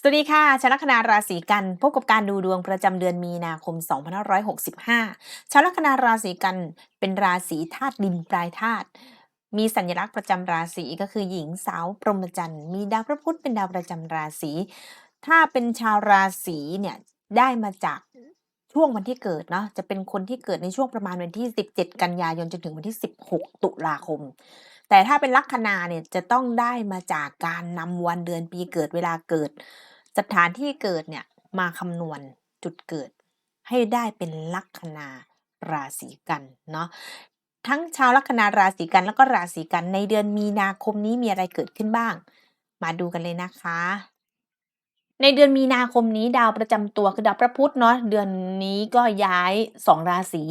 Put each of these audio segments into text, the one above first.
สวัสดีค่ะชาวลัคนาราศีกัน พบกับการดูดวงประจำเดือนมีนาคม 2565 ชาวลัคนาราศีกันเป็นราศีธาตุดินปลายธาตุมีสัญลักษณ์ประจำราศีก็คือหญิงสาวพรหมจรรย์มีดาวพระพุธเป็นดาวประจำราศี ถ้าเป็นชาวราศีเนี่ยได้มาจากช่วงวันที่เกิดเนาะจะเป็นคนที่เกิดในช่วงประมาณวันที่ 17 กันยายนจนถึงวันที่ 16 ตุลาคม แต่ถ้าเป็นลัคนาเนี่ยจะต้องได้มาจากการนำวันเดือนปีเกิดเวลาเกิด สถานที่เกิดเนี่ยมาคำนวณจุดเกิด ให้ได้เป็นลัคนาราศีกันเนาะทั้งชาวลัคนาราศีกันแล้วก็ราศีกันในเดือนมีนาคมนี้มีอะไรเกิดขึ้นบ้าง มาดูกันเลยนะคะ ในเดือนมีนาคมนี้ดาวประจำตัวคือดาวพระพุธเนาะเดือนนี้ก็ย้ายสองราศี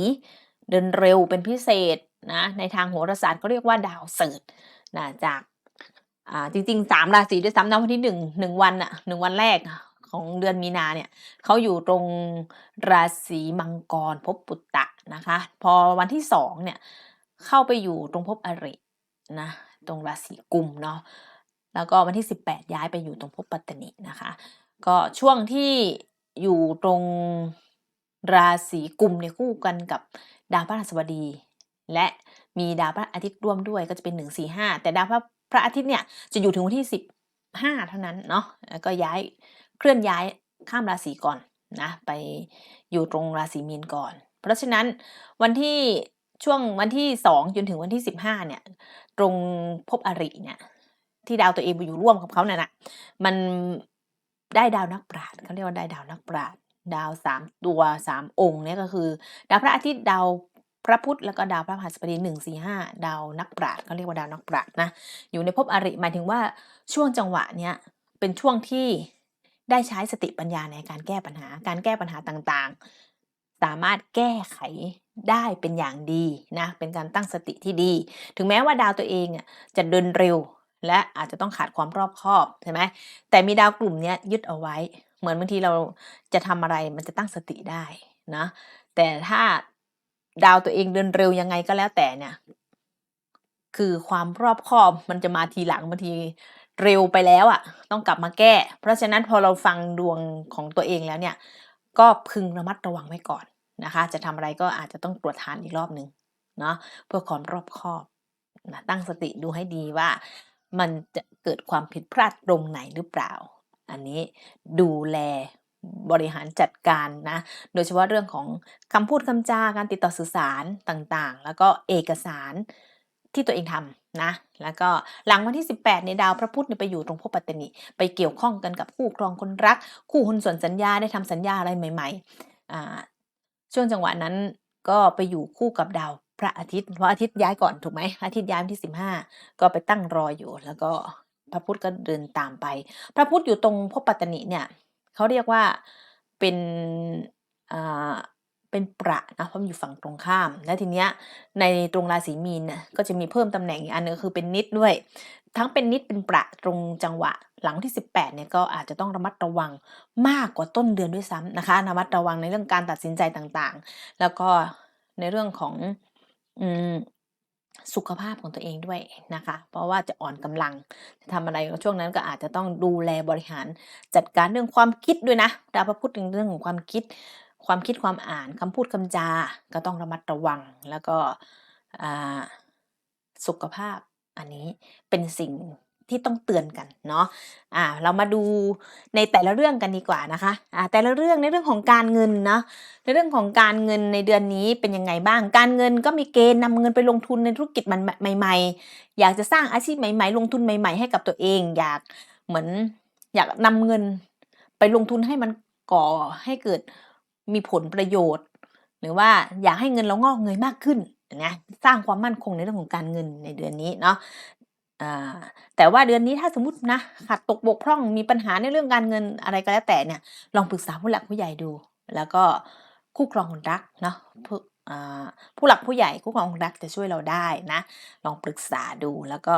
เดินเร็วเป็นพิเศษ นะในทางโหราศาสตร์ก็เรียกว่าดาวเสิร์ตนะจากอ่าจริงๆสามราศีด้วยซ้ำนะวันที่หนึ่งหนึ่งวันอะหนึ่งวันแรกของเดือนมีนาเนี่ยเขาอยู่ตรงราศีมังกรภพปุตตะนะคะ พอวันที่สองเนี่ยเข้าไปอยู่ตรงภพอรินะตรงราศีกุมเนาะแล้วก็วันที่ 18 ย้ายไปอยู่ตรงภพปัตตนินะคะ ก็ช่วงที่อยู่ตรงราศีกุมเนี่ยคู่กันกับดาวพระหัสบดี และมีดาวพระอาทิตย์ร่วมด้วยก็จะเป็นหนึ่งสี่ห้าแต่ดาวพระพระอาทิตย์เนี่ยจะอยู่ถึงวันที่สิบห้าเท่านั้นเนาะแล้วก็ย้ายเคลื่อนย้ายข้ามราศีก่อนนะไปอยู่ตรงราศีมีนก่อน เพราะฉะนั้นวันที่ช่วงวันที่สองจนถึงวันที่สิบห้าเนี่ย ตรงภพอริเนี่ยที่ดาวตัวเองไปอยู่ร่วมกับเขาเนี่ยนะมันได้ดาวนักปราชญ์เขาเรียกว่าได้ดาวนักปราชญ์ดาวสามตัวสามองค์เนี่ยก็คือ ดาวพระอาทิตย์ดาว พระพุธแล้วก็ดาวพระพฤหัสบดีหนึ่งสี่ห้าดาวนักปราชญ์เขาเรียกว่าดาวนักปราชญ์นะอยู่ในภพอริหมายถึงว่าช่วงจังหวะเนี้ยเป็นช่วงที่ได้ใช้สติปัญญาในการแก้ปัญหา การแก้ปัญหาต่างๆ สามารถแก้ไขได้เป็นอย่างดีนะเป็นการตั้งสติที่ดี ถึงแม้ว่าดาวตัวเองจะเดินเร็ว และอาจจะต้องขาดความรอบคอบใช่ไหมแต่มีดาวกลุ่มนี้ยยึดเอาไว้ เหมือนบางทีเราจะทำอะไรมันจะตั้งสติได้นะแต่ถ้า ดาวตัวเองเดินเร็วยังไงก็แล้วแต่เนี่ย คือความรอบคอบมันจะมาทีหลังบางทีเร็วไปแล้วอะ่ะ ต้องกลับมาแก้ เพราะฉะนั้นพอเราฟังดวงของตัวเองแล้วเนี่ย ก็พึงระมัดระวังไว้ก่อนนะคะ จะทำอะไรก็อาจจะต้องตรวจทานอีกรอบหนึ่งเนาะเพื่อความรอบคอบนะตั้งสติดูให้ดีว่ามันจะเกิดความผิดพลาดตรงไหนหรือเปล่า อันนี้ดูแล บริหารจัดการนะ โดยเฉพาะเรื่องของคำพูดคำจาการติดต่อสื่อสารต่างๆ แล้วก็เอกสารที่ตัวเองทำนะ แล้วก็หลังวันที่ 18ในดาวพระพุธไปอยู่ตรงภพปัตตนิไปเกี่ยวข้องกันกับคู่ครองคนรัก คู่หุ้นส่วนสัญญาได้ทำสัญญาอะไรใหม่ๆ ช่วงจังหวะนั้นก็ไปอยู่คู่กับดาวพระอาทิตย์เพราะอาทิตย์ย้ายก่อนถูกไหมอาทิตย์ย้ายวันที่ 15 ก็ไปตั้งรออยู่ แล้วก็พระพุธก็เดินตามไป พระพุธอยู่ตรงภพปัตตนิเนี่ย เขาเรียกว่าเป็นอ่าเป็นประนะเพราะมันอยู่ฝั่งตรงข้าม และทีเนี้ยในตรงราศีมีนน่ะก็จะมีเพิ่มตำแหน่งอีกอันนึงคือเป็นนิดด้วย ทั้งเป็นนิดเป็นประตรงจังหวะหลังที่ 18เนี่ยก็อาจจะต้องระมัดระวังมากกว่าต้นเดือนด้วยซ้ำนะคะระมัดระวังในเรื่องการตัดสินใจต่างๆ แล้วก็ในเรื่องของอืม สุขภาพของตัวเองด้วยนะคะ เพราะว่าจะอ่อนกำลังจะทำอะไรก็ช่วงนั้นก็อาจจะต้องดูแลบริหารจัดการเรื่องความคิดด้วยนะดาวพระพุธเรื่องของความคิด ความคิดความอ่านคำพูดคำจาก็ต้องระมัดระวังแล้วก็สุขภาพอันนี้เป็นสิ่ง ที่ต้องเตือนกันเนาะอ่าเรามาดูในแต่ละเรื่องกันดีกว่านะคะอ่าแต่ละเรื่องในเรื่องของการเงินเนาะในเรื่องของการเงินในเดือนนี้เป็นยังไงบ้าง การเงินก็มีเกณฑ์นำเงินไปลงทุนในธุรกิจมันใหม่ ๆ อยากจะสร้างอาชีพใหม่ๆ ลงทุนใหม่ ๆ ให้กับตัวเอง อยากเหมือนอยากนำเงินไปลงทุนให้มันก่อให้เกิดมีผลประโยชน์ หรือว่าอยากให้เงินเรางอกเงยมากขึ้นนะสร้างความมั่นคงในเรื่องของการเงินในเดือนนี้เนาะ อ่า แต่ว่าเดือนนี้ถ้าสมมตินะขาดตกบกพร่องมีปัญหาในเรื่องการเงินอะไรก็แล้วแต่เนี่ย ลองปรึกษาผู้หลักผู้ใหญ่ดู แล้วก็คู่ครองคนรักเนาะผู้ผู้หลักผู้ใหญ่คู่ครองคนรักจะช่วยเราได้นะ ลองปรึกษาดูแล้วก็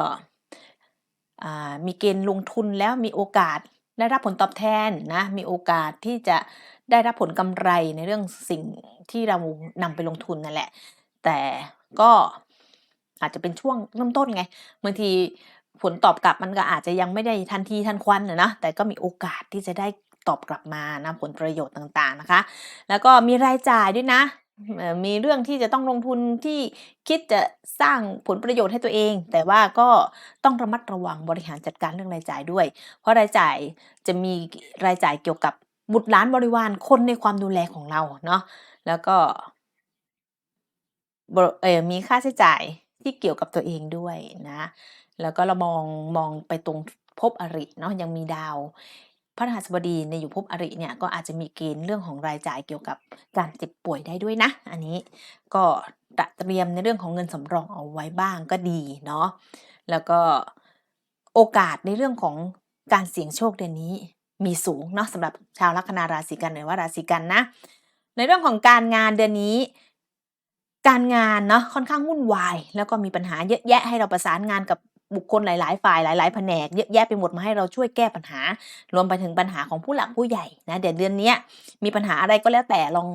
มีเกณฑ์ลงทุนแล้วมีโอกาสได้รับผลตอบแทนนะมีโอกาสที่จะได้รับผลกำไรในเรื่องสิ่งที่เรานำไปลงทุนนั่นแหละ แต่ก็ อาจจะเป็นช่วงเริ่มต้นไงบางทีผลตอบกลับมันก็อาจจะยังไม่ได้ทันทีทันควันอะนะแต่ก็มีโอกาสที่จะได้ตอบกลับมานะผลประโยชน์ต่างๆนะคะ แล้วก็มีรายจ่ายด้วยนะมีเรื่องที่จะต้องลงทุนที่คิดจะสร้างผลประโยชน์ให้ตัวเอง แต่ว่าก็ต้องระมัดระวังบริหารจัดการเรื่องรายจ่ายด้วย เพราะรายจ่ายจะมีรายจ่ายเกี่ยวกับบุตรหลานบริวารคนในความดูแลของเราเนาะแล้วก็เออมีค่าใช้จ่าย ที่เกี่ยวกับตัวเองด้วยนะ แล้วก็เรามองมองไปตรงภพอริเนาะยังมีดาวพระรหัสบดีในอยู่ภพอริเนี่ยก็อาจจะมีเกณฑ์เรื่องของรายจ่ายเกี่ยวกับการเจ็บป่วยได้ด้วยนะ อันนี้ก็เตรียมในเรื่องของเงินสำรองเอาไว้บ้างก็ดีเนาะแล้วก็โอกาสในเรื่องของการเสี่ยงโชคเดือนนี้มีสูงเนาะสำหรับชาวลัคนาราศีกันหรือว่าราศีกันนะ ในเรื่องของการงานเดือนนี้ การงานเนาะค่อนข้างวุ่นวาย แล้วก็มีปัญหาเยอะแยะให้เราประสานงานกับบุคคลหลาย ๆ ฝ่ายหลาย ๆ แผนกเยอะแยะไปหมดมาให้เราช่วยแก้ปัญหา รวมไปถึงปัญหาของผู้หลักผู้ใหญ่นะเดี๋ยวเดือนนี้มีปัญหาอะไรก็แล้วแต่ลอง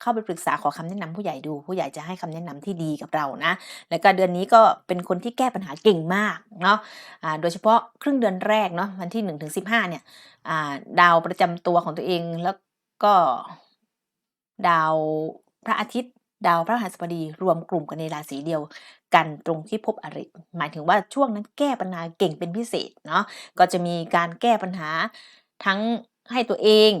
เข้าไปปรึกษาขอคำแนะนำผู้ใหญ่ดูผู้ใหญ่จะให้คำแนะนำที่ดีกับเรานะ แล้วก็เดือนนี้ก็เป็นคนที่แก้ปัญหาเก่งมากเนาะอ่าโดยเฉพาะครึ่งเดือนแรกเนาะวันที่1นถึงสิเนี่ยอ่าดาวประจำตัวของตัวเองแล้วก็ดาวพระอาทิตย์ ดาวพระหัสบดีรวมกลุ่มกันในราศีเดียวกันตรงที่พบอริหมายถึงว่าช่วงนั้นแก้ปัญหาเก่งเป็นพิเศษเนาะก็จะมีการแก้ปัญหาทั้งให้ตัวเอง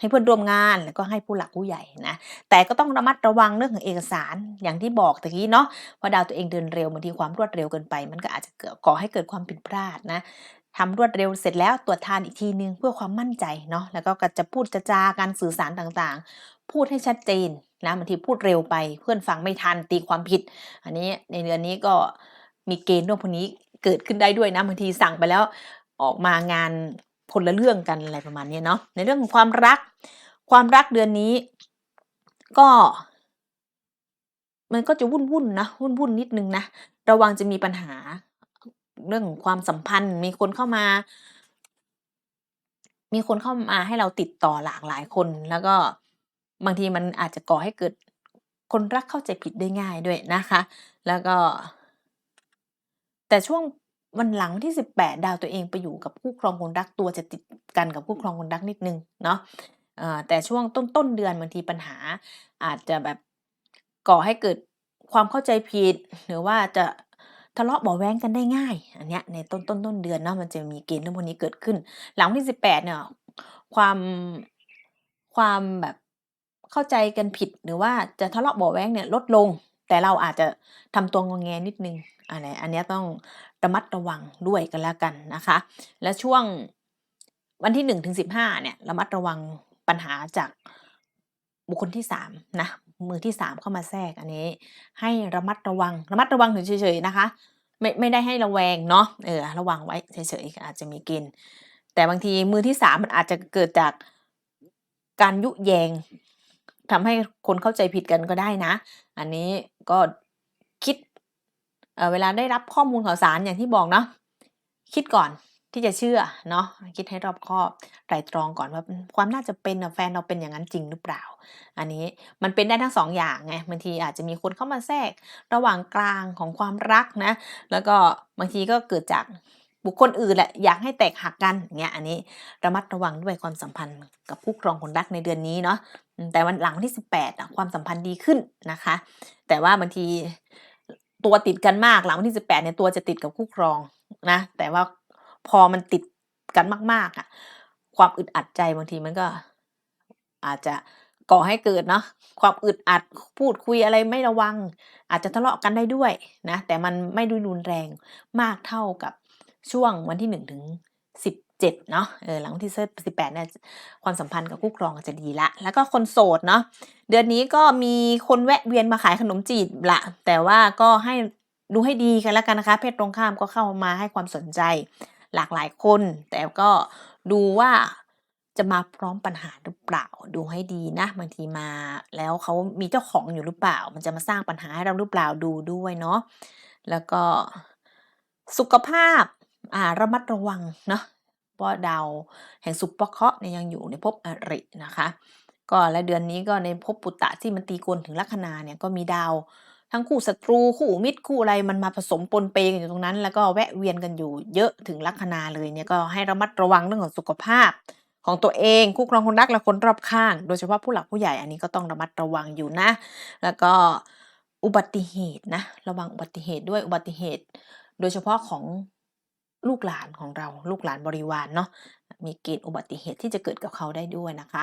ให้เพื่อนร่วมงานแล้วก็ให้ผู้หลักผู้ใหญ่นะแต่ก็ต้องระมัดระวังเรื่องของเอกสารอย่างที่บอกตะกี้เนาะว่าดาวตัวเองเดินเร็วบางทีความรวดเร็วเกินไป มันก็อาจจะเกิดก่อให้เกิดความผิดพลาดนะทำรวดเร็วเสร็จแล้วตรวจทานอีกทีนึงเพื่อความมั่นใจเนาะแล้วก็จะพูดจะจาการสื่อสารต่างๆ พูดให้ชัดเจน นะบางทีพูดเร็วไปเพื่อนฟังไม่ทันตีความผิด อันนี้ในเดือนนี้ก็มีเกณฑ์เรื่องพวกนี้เกิดขึ้นได้ด้วยนะบางทีสั่งไปแล้วออกมางานคนละเรื่องกันอะไรประมาณนี้เนาะในเรื่องของความรัก ความรักเดือนนี้ ก็ มันก็จะวุ่นวุ่นๆนะวุ่นวุ่นๆนิดนึงนะระวังจะมีปัญหา เรื่องของความสัมพันธ์ มีคนเข้ามา มีคนเข้ามาให้เราติดต่อหลากหลายคนแล้วก็ บางทีมันอาจจะก่อให้เกิดคนรักเข้าใจผิดได้ง่ายด้วยนะคะ แล้วก็ แต่ช่วงวันหลังวันที่ 18 ดาวตัวเองไปอยู่กับคู่ครองคนรักตัวจะติดกันกับคู่ครองคนรักนิดนึงเนาะแต่ช่วงต้นต้นเดือนบางทีปัญหา อาจจะแบบก่อให้เกิดความเข้าใจผิด หรือว่าจะทะเลาะเบาแว้งกันได้ง่าย อันเนี้ยในต้นต้นต้นเดือนเนาะมันจะมีเกณฑ์เรื่องพวกนี้เกิดขึ้น หลังที่ 18 เนี่ย ความความแบบ เข้าใจกันผิดหรือว่าจะทะเลาะเบาแว้งเนี่ยลดลง แต่เราอาจจะทำตัวงอแงนิดนึงอะไรอันนี้ต้องระมัดระวังด้วยกันแล้วกันนะคะ และช่วงวันที่1ถึง15เนี่ยระมัดระวังปัญหาจากบุคคลที่3นะมือที่ 3 เข้ามาแทรกอันนี้ ให้ระมัดระวังระมัดระวังเฉยๆนะคะ ไม่ไม่ได้ให้ระแวงเนาะเออระวังไว้เฉยๆอาจจะมีกณฑ์แต่บางทีมือที่สามมันอาจจะเกิดจากการยุแยง ทำให้คนเข้าใจผิดกันก็ได้นะ อันนี้ก็คิดเเวลาได้รับข้อมูลข่าวสารอย่างที่บอกเนาะคิดก่อนที่จะเชื่อเนาะคิดให้รอบคอบไตรตรองก่อนว่าความน่าจะเป็นแฟนเราเป็นอย่างนั้นจริงหรือเปล่า อันนี้มันเป็นได้ทั้งสองอย่างไงบางทีอาจจะมีคนเข้ามาแทรกระหว่างกลางของความรักนะ แล้วก็บางทีก็เกิดจาก บุคคลอื่นแหละอยากให้แตกหักกันเงี้ยอันนี้ระมัดระวังด้วยความสัมพันธ์กับคู่ครองคนรักในเดือนนี้เนาะแต่วันหลังที่ 18อะความสัมพันธ์ดีขึ้นนะคะ แต่ว่าบางทีตัวติดกันมากหลังวันที่ 18เนี่ยตัวจะติดกับคู่ครองนะแต่ว่าพอมันติดกันมาก ๆอะความอึดอัดใจบางทีมันก็ อาจจะก่อให้เกิดเนาะความอึดอัดพูดคุยอะไรไม่ระวัง อาจจะทะเลาะกันได้ด้วยนะแต่มันไม่ด้รุนแรงมากเท่ากับ ช่วงวันที่1ถึง17เนาะเออหลังวันที่18เนี่ยความสัมพันธ์กับคู่ครองจะดีละ แล้วก็คนโสดเนาะเดือนนี้ก็มีคนแวะเวียนมาขายขนมจีบละ แต่ว่าก็ให้ดูให้ดีกันแล้วกันนะคะ เพศตรงข้ามก็เข้ามาให้ความสนใจหลากหลายคน แต่ก็ดูว่าจะมาพร้อมปัญหาหรือเปล่า ดูให้ดีนะบางทีมาแล้วเขามีเจ้าของอยู่หรือเปล่า มันจะมาสร้างปัญหาให้เราหรือเปล่าดูด้วยเนาะแล้วก็สุขภาพ อ่าระมัดระวังเนาะเพราะดาวแห่งสุปเคราะห์เนี่ยยังอยู่ในภพอรินะคะ ก็และเดือนนี้ก็ในภพปุตตะที่มันตีกลถึงลัคนาเนี่ยก็มีดาว ทั้งคู่ศัตรูคู่มิตรคู่อะไรมันมาผสมปนเปกันอยู่ตรงนั้น แล้วก็แวะเวียนกันอยู่เยอะถึงลัคนาเลยเนี่ยก็ให้ระมัดระวังเรื่องของสุขภาพ ของตัวเองคู่ครองคนรักและคนรอบข้าง โดยเฉพาะผู้หลักผู้ใหญ่อันนี้ก็ต้องระมัดระวังอยู่นะ แล้วก็อุบัติเหตุนะระวังอุบัติเหตุด้วยอุบัติเหตุ โดยเฉพาะของ ลูกหลานของเราลูกหลานบริวารเนาะมีเกณฑ์อุบัติเหตุที่จะเกิดกับเขาได้ด้วยนะคะ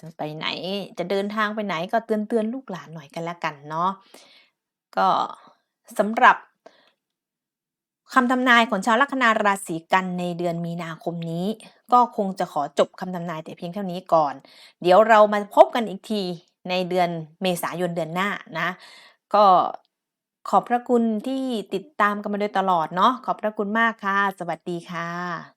จะไปไหนจะเดินทางไปไหนก็เตือนๆลูกหลานหน่อยก็แล้วกันเนาะก็สำหรับคำทำนายของชาวลัคนาราศีกันในเดือนมีนาคมนี้ ก็คงจะขอจบคำทำนายแต่เพียงเท่านี้ก่อน เดี๋ยวเรามาพบกันอีกทีในเดือนเมษายนเดือนหน้านะ ก็ ขอบพระคุณที่ติดตามกันมาโดยตลอดเนาะ ขอบพระคุณมากค่ะ สวัสดีค่ะ